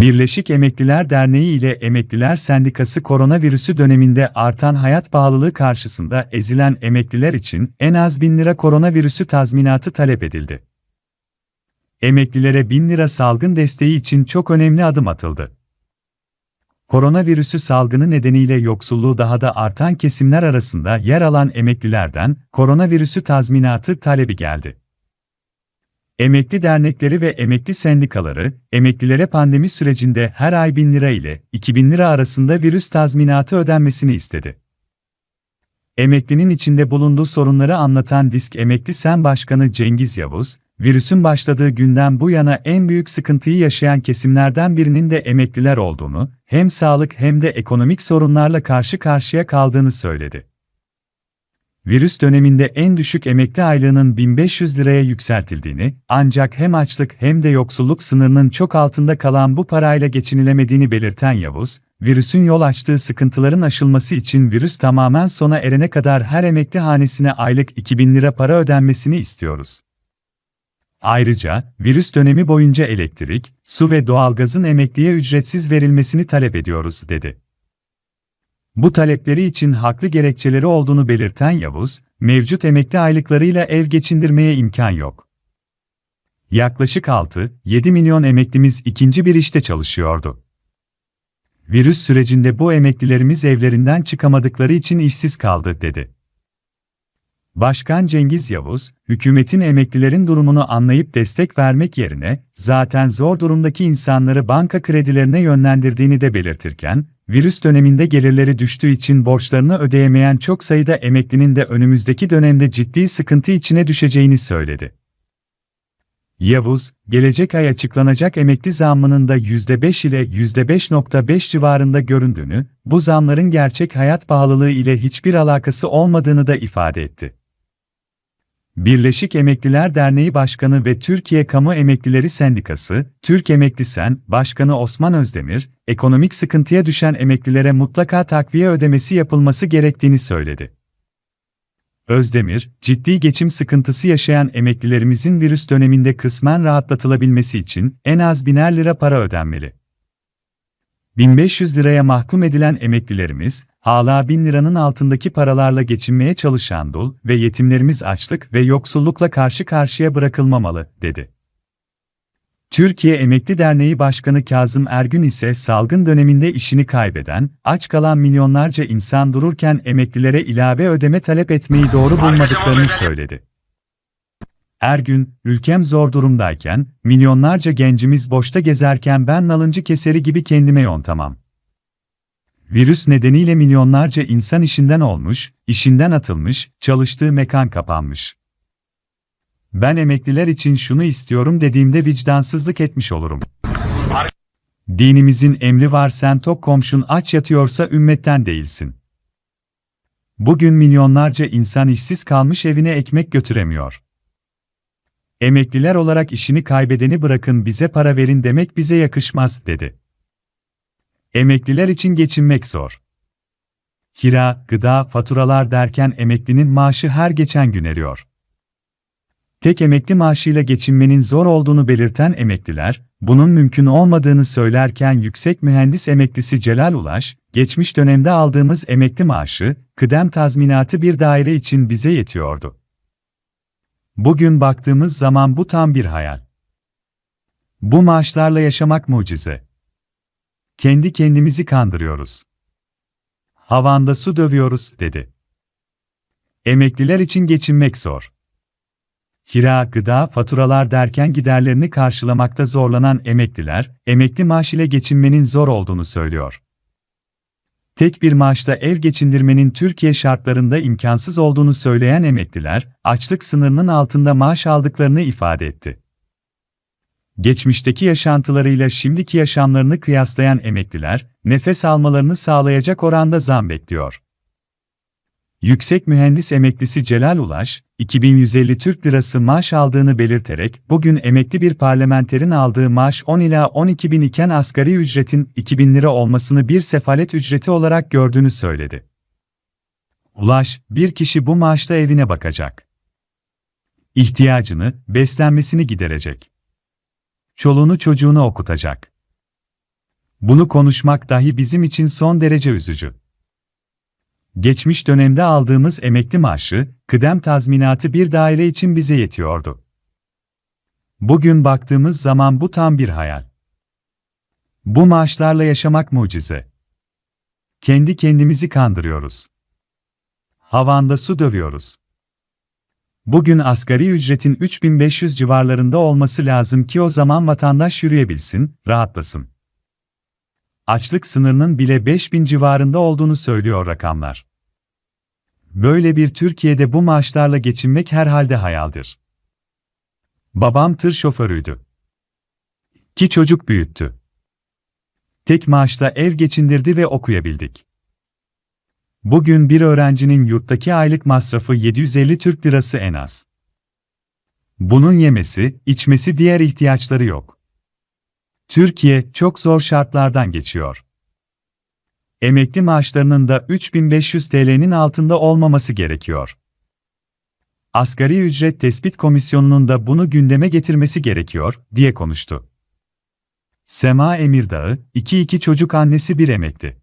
Birleşik Emekliler Derneği ile Emekliler Sendikası koronavirüsü döneminde artan hayat pahalılığı karşısında ezilen emekliler için en az 1000 lira koronavirüsü tazminatı talep edildi. Emeklilere 1000 lira salgın desteği için çok önemli adım atıldı. Koronavirüsü salgını nedeniyle yoksulluğu daha da artan kesimler arasında yer alan emeklilerden koronavirüsü tazminatı talebi geldi. Emekli dernekleri ve emekli sendikaları, emeklilere pandemi sürecinde her ay 1000 lira ile 2000 lira arasında virüs tazminatı ödenmesini istedi. Emeklinin içinde bulunduğu sorunları anlatan Disk Emekli Sen Başkanı Cengiz Yavuz, virüsün başladığı günden bu yana en büyük sıkıntıyı yaşayan kesimlerden birinin de emekliler olduğunu, hem sağlık hem de ekonomik sorunlarla karşı karşıya kaldığını söyledi. Virüs döneminde en düşük emekli aylığının 1500 liraya yükseltildiğini, ancak hem açlık hem de yoksulluk sınırının çok altında kalan bu parayla geçinilemediğini belirten Yavuz, virüsün yol açtığı sıkıntıların aşılması için virüs tamamen sona erene kadar her emekli hanesine aylık 2000 lira para ödenmesini istiyoruz. Ayrıca, virüs dönemi boyunca elektrik, su ve doğalgazın emekliye ücretsiz verilmesini talep ediyoruz, dedi. Bu talepleri için haklı gerekçeleri olduğunu belirten Yavuz, mevcut emekli aylıklarıyla ev geçindirmeye imkan yok. Yaklaşık 6-7 milyon emeklimiz ikinci bir işte çalışıyordu. Virüs sürecinde bu emeklilerimiz evlerinden çıkamadıkları için işsiz kaldı, dedi. Başkan Cengiz Yavuz, hükümetin emeklilerin durumunu anlayıp destek vermek yerine, zaten zor durumdaki insanları banka kredilerine yönlendirdiğini de belirtirken, virüs döneminde gelirleri düştüğü için borçlarını ödeyemeyen çok sayıda emeklinin de önümüzdeki dönemde ciddi sıkıntı içine düşeceğini söyledi. Yavuz, gelecek ay açıklanacak emekli zammının da %5 ile %5.5 civarında göründüğünü, bu zamların gerçek hayat pahalılığı ile hiçbir alakası olmadığını da ifade etti. Birleşik Emekliler Derneği Başkanı ve Türkiye Kamu Emeklileri Sendikası, Türk Emekli Sen, Başkanı Osman Özdemir, ekonomik sıkıntıya düşen emeklilere mutlaka takviye ödemesi yapılması gerektiğini söyledi. Özdemir, ciddi geçim sıkıntısı yaşayan emeklilerimizin virüs döneminde kısmen rahatlatılabilmesi için en az biner lira para ödenmeli. 1500 liraya mahkum edilen emeklilerimiz, hala 1000 liranın altındaki paralarla geçinmeye çalışan dul ve yetimlerimiz açlık ve yoksullukla karşı karşıya bırakılmamalı, dedi. Türkiye Emekli Derneği Başkanı Kazım Ergün ise salgın döneminde işini kaybeden, aç kalan milyonlarca insan dururken emeklilere ilave ödeme talep etmeyi doğru bulmadıklarını söyledi. Ergün, ülkem zor durumdayken, milyonlarca gencimiz boşta gezerken ben nalıncı keseri gibi kendime yontamam. Virüs nedeniyle milyonlarca insan işinden olmuş, işinden atılmış, çalıştığı mekan kapanmış. Ben emekliler için şunu istiyorum dediğimde vicdansızlık etmiş olurum. Dinimizin emri var sen tok komşun aç yatıyorsa ümmetten değilsin. Bugün milyonlarca insan işsiz kalmış evine ekmek götüremiyor. Emekliler olarak işini kaybedeni bırakın bize para verin demek bize yakışmaz, dedi. Emekliler için geçinmek zor. Kira, gıda, faturalar derken emeklinin maaşı her geçen gün eriyor. Tek emekli maaşıyla geçinmenin zor olduğunu belirten emekliler, bunun mümkün olmadığını söylerken yüksek mühendis emeklisi Celal Ulaş, geçmiş dönemde aldığımız emekli maaşı, kıdem tazminatı bir daire için bize yetiyordu. Bugün baktığımız zaman bu tam bir hayal. Bu maaşlarla yaşamak mucize. Kendi kendimizi kandırıyoruz. Havanda su dövüyoruz, dedi. Emekliler için geçinmek zor. Kira, gıda, faturalar derken giderlerini karşılamakta zorlanan emekliler, emekli maaş ile geçinmenin zor olduğunu söylüyor. Tek bir maaşla ev geçindirmenin Türkiye şartlarında imkansız olduğunu söyleyen emekliler, açlık sınırının altında maaş aldıklarını ifade etti. Geçmişteki yaşantılarıyla şimdiki yaşamlarını kıyaslayan emekliler, nefes almalarını sağlayacak oranda zam bekliyor. Yüksek mühendis emeklisi Celal Ulaş, 2150 Türk Lirası maaş aldığını belirterek, bugün emekli bir parlamenterin aldığı maaş 10 ila 12 bin iken asgari ücretin 2000 lira olmasını bir sefalet ücreti olarak gördüğünü söyledi. Ulaş, bir kişi bu maaşla evine bakacak. İhtiyacını, beslenmesini giderecek. Çoluğunu çocuğunu okutacak. Bunu konuşmak dahi bizim için son derece üzücü. Geçmiş dönemde aldığımız emekli maaşı, kıdem tazminatı bir daire için bize yetiyordu. Bugün baktığımız zaman bu tam bir hayal. Bu maaşlarla yaşamak mucize. Kendi kendimizi kandırıyoruz. Havanda su dövüyoruz. Bugün asgari ücretin 3500 civarlarında olması lazım ki o zaman vatandaş yürüyebilsin, rahatlasın. Açlık sınırının bile 5000 civarında olduğunu söylüyor rakamlar. Böyle bir Türkiye'de bu maaşlarla geçinmek herhalde hayaldir. Babam tır şoförüydü. Ki çocuk büyüttü. Tek maaşla ev geçindirdi ve okuyabildik. Bugün bir öğrencinin yurttaki aylık masrafı 750 Türk lirası en az. Bunun yemesi, içmesi diğer ihtiyaçları yok. Türkiye çok zor şartlardan geçiyor. Emekli maaşlarının da 3500 TL'nin altında olmaması gerekiyor. Asgari ücret tespit komisyonunun da bunu gündeme getirmesi gerekiyor, diye konuştu. Sema Emirdağ, iki iki çocuk annesi bir emekli.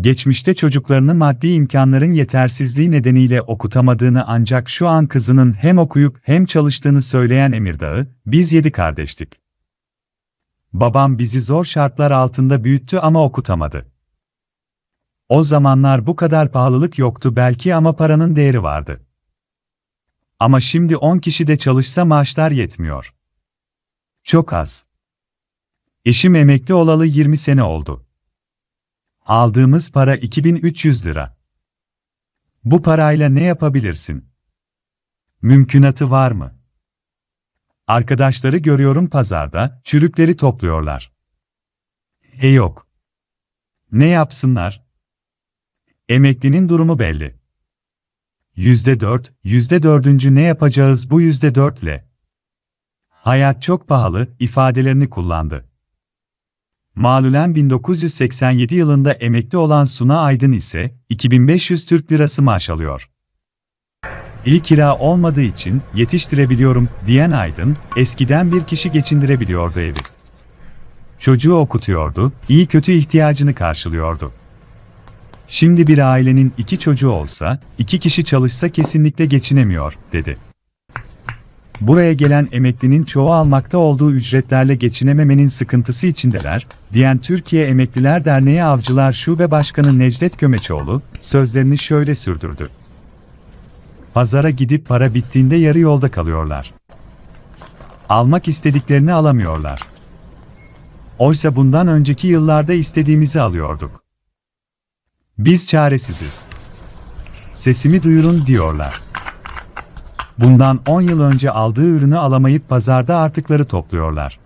Geçmişte çocuklarını maddi imkanların yetersizliği nedeniyle okutamadığını ancak şu an kızının hem okuyup hem çalıştığını söyleyen Emirdağ, biz yedi kardeştik. Babam bizi zor şartlar altında büyüttü ama okutamadı. O zamanlar bu kadar pahalılık yoktu belki ama paranın değeri vardı. Ama şimdi 10 kişi de çalışsa maaşlar yetmiyor. Çok az. Eşim emekli olalı 20 sene oldu. Aldığımız para 2300 lira. Bu parayla ne yapabilirsin? Mümkünatı var mı? Arkadaşları görüyorum pazarda, çürükleri topluyorlar. E yok. Ne yapsınlar? Emeklinin durumu belli. Yüzde dört, yüzde dördüncü ne yapacağız bu yüzde dörtle? Hayat çok pahalı, ifadelerini kullandı. Malulen 1987 yılında emekli olan Suna Aydın ise 2500 Türk Lirası maaş alıyor. İyi kira olmadığı için yetiştirebiliyorum diyen Aydın, eskiden bir kişi geçindirebiliyordu evi. Çocuğu okutuyordu, iyi kötü ihtiyacını karşılıyordu. Şimdi bir ailenin iki çocuğu olsa, iki kişi çalışsa kesinlikle geçinemiyor, dedi. Buraya gelen emeklinin çoğu almakta olduğu ücretlerle geçinememenin sıkıntısı içindeler, diyen Türkiye Emekliler Derneği Avcılar Şube Başkanı Necdet Gömeçoğlu, sözlerini şöyle sürdürdü. Pazara gidip para bittiğinde yarı yolda kalıyorlar. Almak istediklerini alamıyorlar. Oysa bundan önceki yıllarda istediğimizi alıyorduk. Biz çaresiziz. Sesimi duyurun diyorlar. Bundan 10 yıl önce aldığı ürünü alamayıp pazarda artıkları topluyorlar.